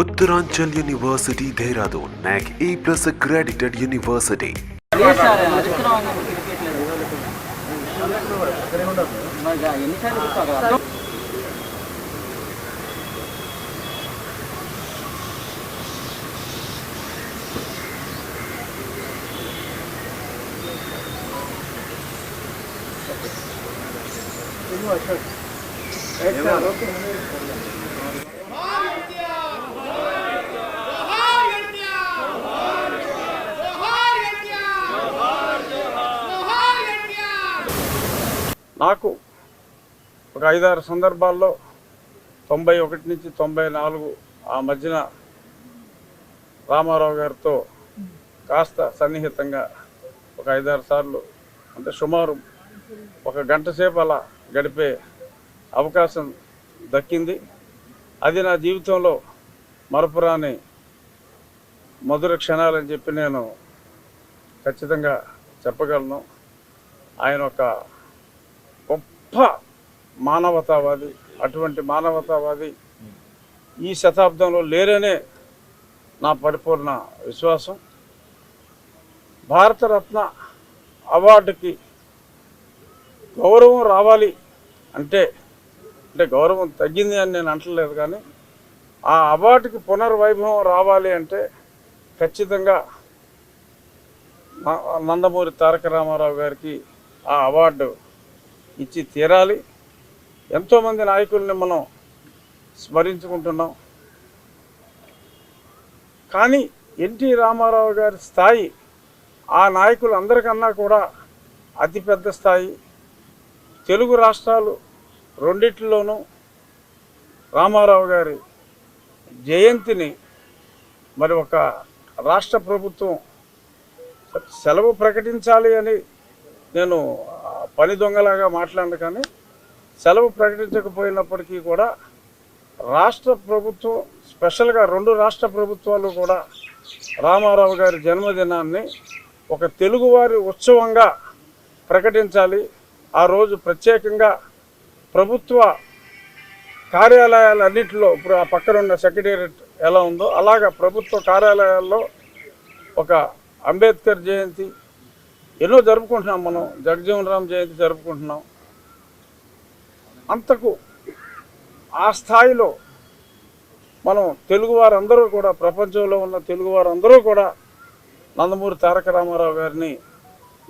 Uttaranchal university Dehradun NAAC A plus accredited university अच्छा నాకు ఒక ఐదారు సందర్భాల్లో తొంభై ఒకటి నుంచి తొంభై నాలుగు ఆ మధ్యన రామారావు గారితో కాస్త సన్నిహితంగా ఒక ఐదారు సార్లు అంటే సుమారు ఒక గంట సేపు అలా గడిపే అవకాశం దక్కింది. అది నా జీవితంలో మరపురాని మధుర క్షణాలని చెప్పి నేను ఖచ్చితంగా చెప్పగలను. ఆయన ఒక గొప్ప మానవతావాది అటువంటి మానవతావాది ఈ శతాబ్దంలో లేరనే నా పరిపూర్ణ విశ్వాసం. భారతరత్న అవార్డుకి గౌరవం రావాలి అంటే అంటే గౌరవం తగ్గింది అని నేను అంటలేదు కానీ ఆ అవార్డుకి పునర్వైభవం రావాలి అంటే ఖచ్చితంగా నందమూరి తారక రామారావు గారికి ఆ అవార్డు ఇచ్చి తీరాలి. ఎంతోమంది నాయకుల్ని మనం స్మరించుకుంటున్నాం. కానీ ఎన్టీ రామారావు గారి స్థాయి ఆ నాయకులు అందరికన్నా కూడా అతిపెద్ద స్థాయి. తెలుగు రాష్ట్రాలు రెండిట్లోనూ రామారావు గారి జయంతిని మరి ఒక రాష్ట్ర ప్రభుత్వం సెలవు ప్రకటించాలి అని నేను పని దొంగలాగా మాట్లాడను కానీ సెలవు ప్రకటించకపోయినప్పటికీ కూడా రాష్ట్ర ప్రభుత్వం స్పెషల్గా రెండు రాష్ట్ర ప్రభుత్వాలు కూడా రామారావు గారి జన్మదినాన్ని ఒక తెలుగువారి ఉత్సవంగా ప్రకటించాలి. ఆ రోజు ప్రత్యేకంగా ప్రభుత్వ కార్యాలయాలన్నింటిలో ఇప్పుడు ఆ పక్కన ఉన్న సెక్రటేరియట్ ఎలా ఉందో అలాగా ప్రభుత్వ కార్యాలయాల్లో ఒక అంబేద్కర్ జయంతి ఎన్నో జరుపుకుంటున్నాం మనం. జగజీవన్ రామ్ జయంతి జరుపుకుంటున్నాం. అంతకు ఆ స్థాయిలో మనం తెలుగు వారందరూ కూడా ప్రపంచంలో ఉన్న తెలుగు వారందరూ కూడా నందమూరి తారక రామారావు గారిని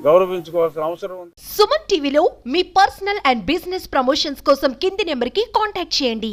గౌరవించుకోవాల్సిన అవసరం ఉంది. సుమన్ టీవీలో మీ పర్సనల్ అండ్ బిజినెస్ ప్రమోషన్స్ కోసం కింది నెంబర్కి కాంటాక్ట్ చేయండి.